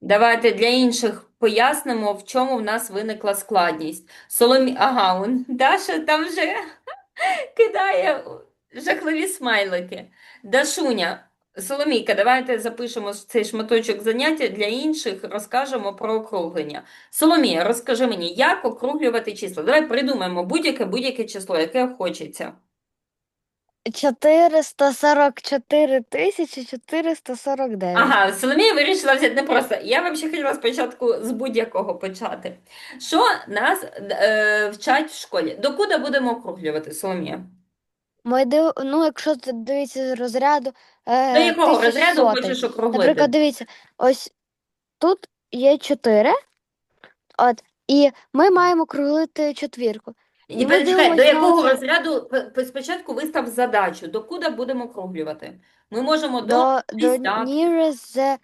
Давайте для інших пояснимо, в чому в нас виникла складність. Соломі... Ага, он, Даша там вже кидає жахливі смайлики. Дашуня, Соломійка, давайте запишемо цей шматочок заняття для інших, розкажемо про округлення. Соломія, розкажи мені, як округлювати числа? Давай придумаємо будь-яке будь-яке число, яке хочеться. 444 тисячі 449. Ага, Соломія вирішила взяти не просто. Я взагалі хотіла спочатку з будь-якого почати. Що нас е, вчать в школі? Докуди будемо округлювати, Соломія? Ми див... Ну, якщо це дивіться з розряду е, До якого тисяч розряду сотень. хочеш округлити? Наприклад, дивіться, ось тут є 4, от, і ми маємо округлити четвірку. І ми почекай, до якого оце. розряду спочатку вистав задачу, докуди будемо округлювати? Ми можемо до До, до nearest the,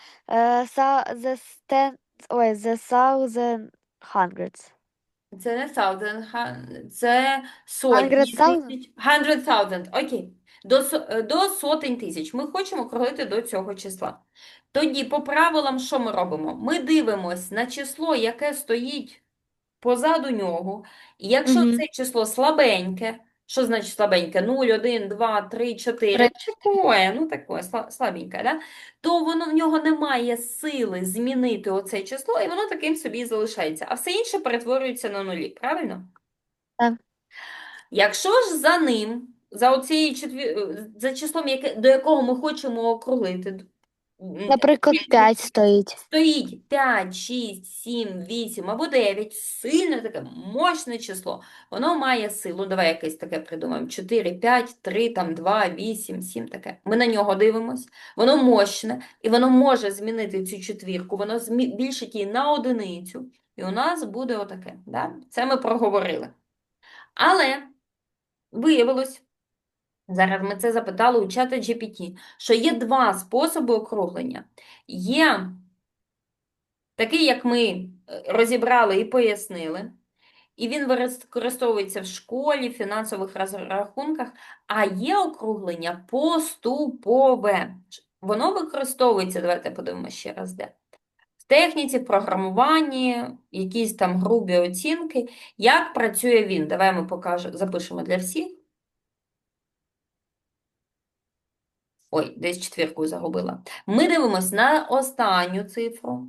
sa- the, sten... Ой, the thousand hundreds. Це не thousand, це сотні Hundred thousand? Hundred thousand, окей. До, е, до сотень тисяч. Ми хочемо округлити до цього числа. Тоді по правилам що ми робимо? Ми дивимось на число, яке стоїть позаду нього. І якщо Мгм. це число слабеньке, що значить слабеньке? 0, 1, 2, 3, 4, Три. такое, ну таке, сла- слабеньке, да? то воно в нього немає сили змінити оце число, і воно таким собі і залишається. А все інше перетворюється на нулі, правильно? Так. Якщо ж за ним, за оцією четві... за числом, яке... до якого ми хочемо округлити, м, Наприклад, 5 стоїть. Стоїть 5, 6, 7, 8 або 9, сильне таке мощне число. Воно має силу. Давай якесь таке придумаємо. 4, 5, 3, там 2, 8, 7 таке. Ми на нього дивимось. Воно мощне, і воно може змінити цю четвірку, воно збільшить її на одиницю. І у нас буде отаке. Да? Це ми проговорили. Але виявилось, зараз ми це запитали у чата GPT, що є два способи округлення. Є такий, як ми е, розібрали і пояснили, і він використовується в школі, в фінансових розрахунках, а є округлення поступове. Воно використовується, давайте подивимося ще раз де. В техніці, в програмуванні, якісь там грубі оцінки. Як працює він? Давай ми покажемо, запишемо для всіх. Ой, десь четвірку загубила. Ми дивимось на останню цифру.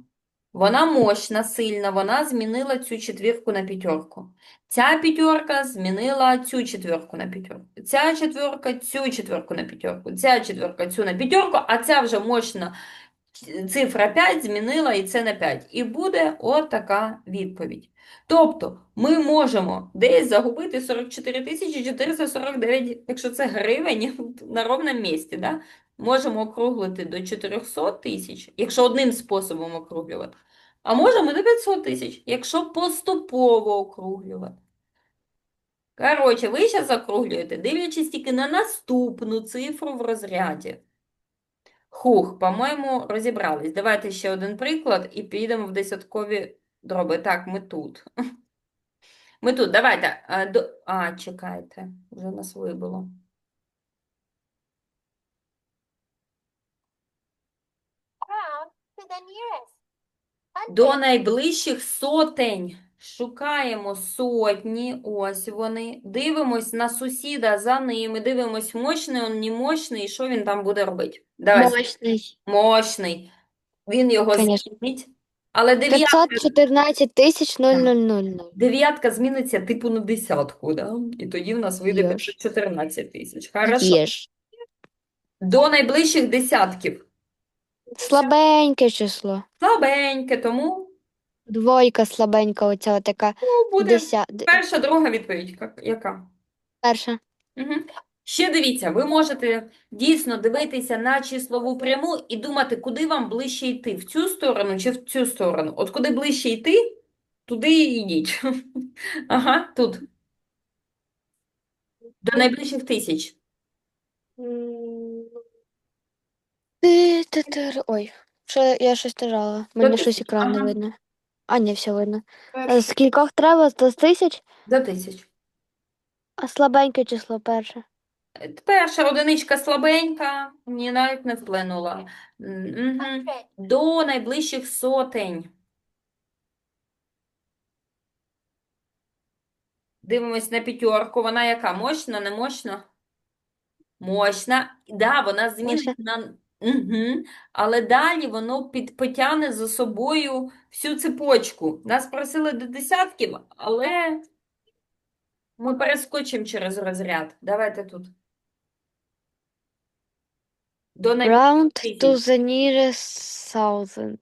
Вона мощна, сильна, вона змінила цю четвірку на п'ятерку. Ця п'ятерка змінила цю четвірку на п'ятерку. Ця четвірка цю четвірку на п'ятерку. Ця четвірка цю на п'ятерку, а ця вже мощна цифра 5 змінила і це на 5. І буде от така відповідь. Тобто ми можемо десь загубити 44 449, якщо це гривень, на ровному місці, да? Можемо округлити до 400 тисяч, якщо одним способом округлювати. А можемо до 500 тисяч, якщо поступово округлювати. Коротше, ви зараз округлюєте, дивлячись тільки на наступну цифру в розряді. Хух, по-моєму, розібрались. Давайте ще один приклад і підемо в десяткові дроби. Так, ми тут. Ми тут, давайте. А, до... а чекайте, вже нас вибило. До найближчих сотень. Шукаємо сотні, ось вони. Дивимось на сусіда за ними, дивимось, мощний він, не мощний, і що він там буде робити. Давай, Мощний. мощний. Він його Конечно. змінить. Але дев'ятка, 514 тисяч 0000. дев'ятка зміниться типу на десятку, да? І тоді в нас вийде Єш. 514 тисяч. Хорошо. Є До найближчих десятків. Слабеньке число. Слабеньке, тому Двойка слабенька, оця така. ну, буде Деся... д- перша, друга відповідь. Як- Яка? Перша. Угу. Ще дивіться, ви можете дійсно дивитися на числову пряму і думати, куди вам ближче йти, в цю сторону чи в цю сторону. От куди ближче йти, туди і йдіть. Ага, тут. До найближчих тисяч. Ти- ти- ти- Ой, що я щось нажала. Мені щось екран не ага. видно. А, ні, все видно. Е, З кількох треба? З тисяч? За тисяч. А слабеньке число перше. Е, Перша одиничка слабенька, мені навіть не вплинула. Hundred. До найближчих сотень. Дивимось на п'ятерку. Вона яка? Мощна, не мощна? Мощна. Да, вона змінить на... Угу. Але далі воно під... потягне за собою всю цепочку. Нас просили до десятків, але ми перескочимо через розряд. Давайте тут. До най... Round to the nearest thousand.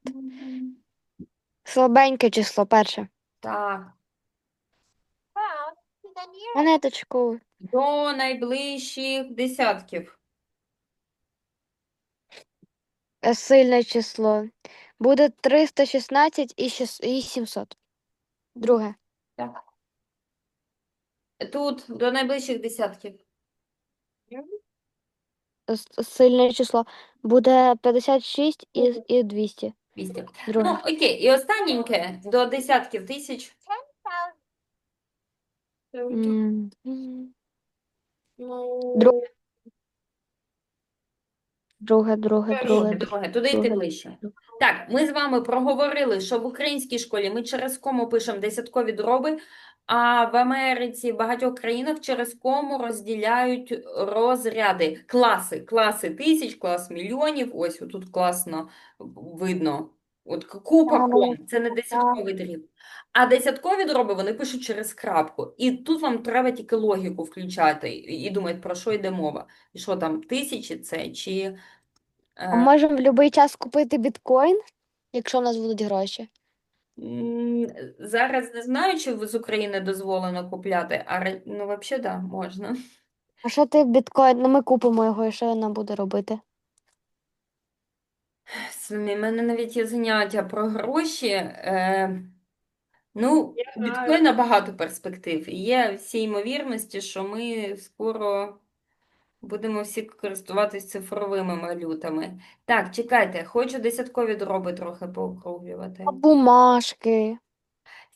Слабеньке число перше. Так. Монеточку. До найближчих десятків. Е, Сильне число. Буде 316 і, і 700. Друге. Так. Тут до найближчих десятків. С- Сильне число. Буде 56 і, і 200. 200. Друге. Ну, окей. І останненьке до десятків тисяч. М. Ну, Друге. Друге, друге, друге. Друге, туди йти ближче. Так, ми з вами проговорили, що в українській школі ми через кому пишемо десяткові дроби, а в Америці, в багатьох країнах через кому розділяють розряди, класи, класи тисяч, клас мільйонів. Ось тут класно видно. От купа ком, це не десятковий дріб. А десяткові дроби вони пишуть через крапку. І тут вам треба тільки логіку включати і думати, про що йде мова. І що там, тисячі це, чи... А е, можемо в будь-який час купити біткоін, якщо у нас будуть гроші. М, Зараз не знаю, чи з України дозволено купляти, а ра- ну, взагалі, да, можна. А що ти біткоін? Ну ми купимо його, і що він нам буде робити? Самі, мене навіть є заняття про гроші. Е, ну, Я у біткоїна багато перспектив. І є всі ймовірності, що ми скоро будемо всі користуватись цифровими валютами. Так, чекайте, хочу десяткові дроби трохи поокруглювати. А бумажки.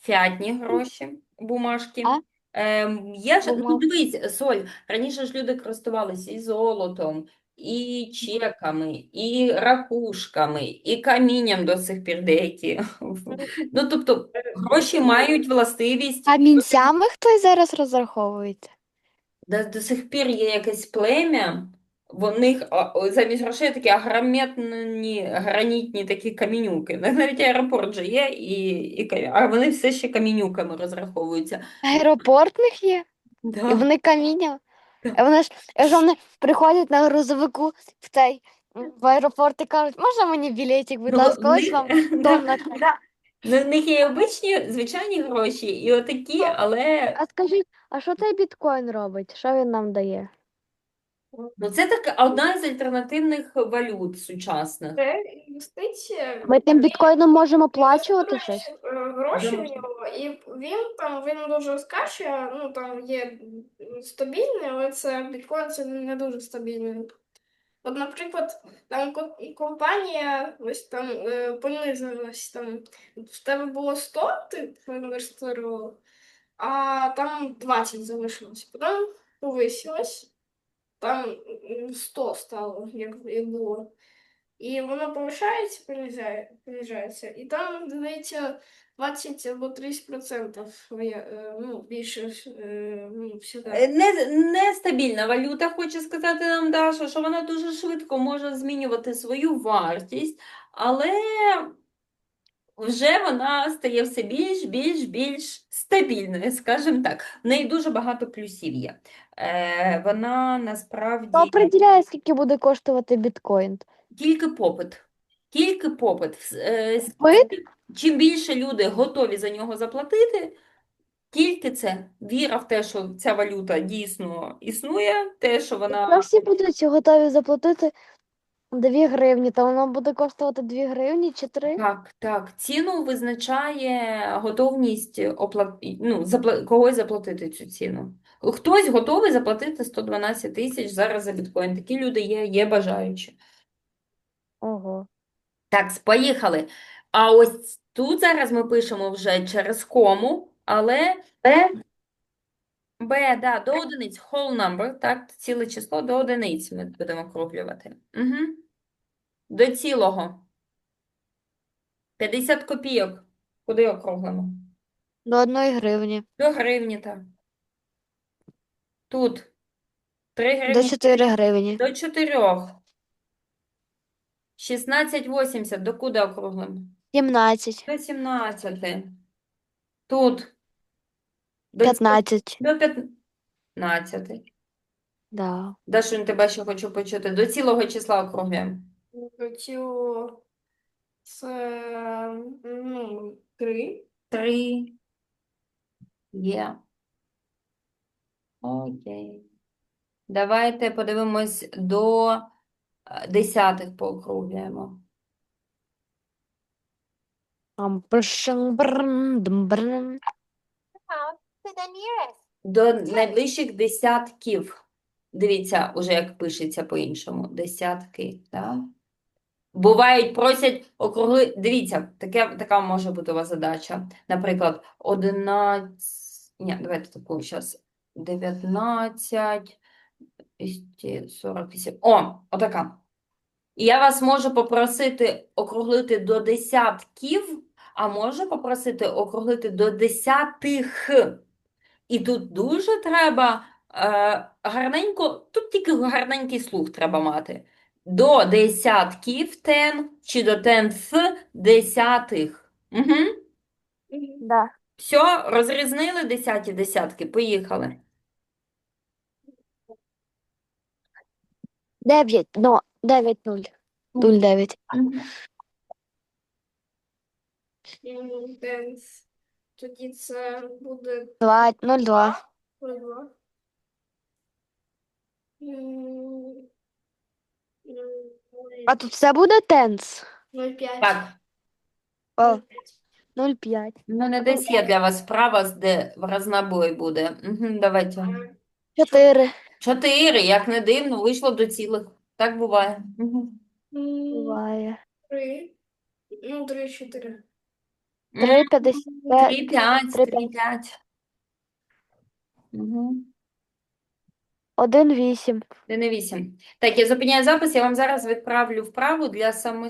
Фіатні гроші, бумажки. А? Ем, є ж, ну дивись, Соль, раніше ж люди користувалися і золотом, і чеками, і ракушками, і камінням до сих пір деякі. Ну, тобто, гроші мають властивість, А мінцями хтось зараз розраховується? до, до сих пір є якесь плем'я, в них замість грошей такі агрометні, гранітні такі камінюки. Навіть аеропорт же є, і, і, а вони все ще камінюками розраховуються. Аеропорт в них є? І вони каміння. І вони ж, якщо вони приходять на грузовику в цей в аеропорт і кажуть, можна мені білетик, будь Ну, ласка, ось вам да, дом. Ну, в них є обичні звичайні гроші, і отакі, але А скажіть, а що цей біткоін робить? Що він нам дає? Ну, це така одна з альтернативних валют сучасних. Це інвестиція. Ми тим біткоїном можемо оплачувати щось? е, Гроші в нього, і він там він дуже скачує, ну там є стабільний, але це біткоін це не дуже стабільний. От, наприклад, там ко- компанія ось там е, понизилась, там в тебе було 100, ти проінвестував, а там 20 залишилось. Потім повисилось, там м, 100 стало, як, як було. І воно повишається, понижає, понижається. І там, здається, 20 або 30% е, ну, більше е, ну, всегда. Не, нестабільна валюта, хоче сказати нам Даша, що вона дуже швидко може змінювати свою вартість, але вже вона стає все більш, більш, більш стабільною, скажімо так. В неї дуже багато плюсів є. Е, вона насправді Хто определяє, скільки буде коштувати біткоін? тільки попит. Тільки попит. Е, Попит? Чим більше люди готові за нього заплатити, тільки це. Віра в те, що ця валюта дійсно існує, те, що Якщо вона всі будуть готові заплатити 2 гривні, то воно буде коштувати 2 гривні чи 3? Так, так. Ціну визначає готовність оплати, ну, запла... когось заплатити цю ціну. Хтось готовий заплатити 112 тисяч зараз за біткоін. Такі люди є, є бажаючі. Ого. Так, поїхали. А ось тут зараз ми пишемо вже через кому, але Б, да, до одиниць. Whole number, так, ціле число до одиниць ми будемо округлювати. Угу. До цілого. 50 копійок. Куди округлимо? До одної гривні. До гривні, так. Тут. 3 До гривні. 4 гривні. До 4. 16,80. До куди округлимо? 17. До 17. Тут. До 15. До 15. Да. Дашунь, тебе ще хочу почути. До цілого числа округлюємо. До цілого це ну, три. Три. Є. Окей. Давайте подивимось до е, десятих поокруглюємо. Ам, бршн, брн, дм, брн. До найближчих десятків. Дивіться, уже як пишеться по-іншому. Десятки, так? Бувають, просять округли. Дивіться, таке, така може бути у вас задача. Наприклад, 11. Ні, давайте таку зараз. 19. 248. О, отака. І я вас можу попросити округлити до десятків, а можу попросити округлити до десятих. І тут дуже треба е, гарненько, тут тільки гарненький слух треба мати. До десятків тен чи до тенф десятих. Угу. Да. Все, розрізнили десяті десятки, поїхали. 9. Ну, 9, 0. 0, 9. М, Денс. Тоді це буде 2, 0, 2. два. М, м, А тут все буде тенс. 0,5. Так, О, 0, 5. ну не десь є для вас справа, де разнобой буде. Угу, давайте. 4. Чотири, як не дивно, вийшло до цілих. Так буває. Угу. М, Буває. Три. Ну, три, чотири. 3, 50. Три, п'ять, три, три, п'ять. Угу. 1, 8. Де не вісім. Так, я зупиняю запис, я вам зараз відправлю вправу для самостійного.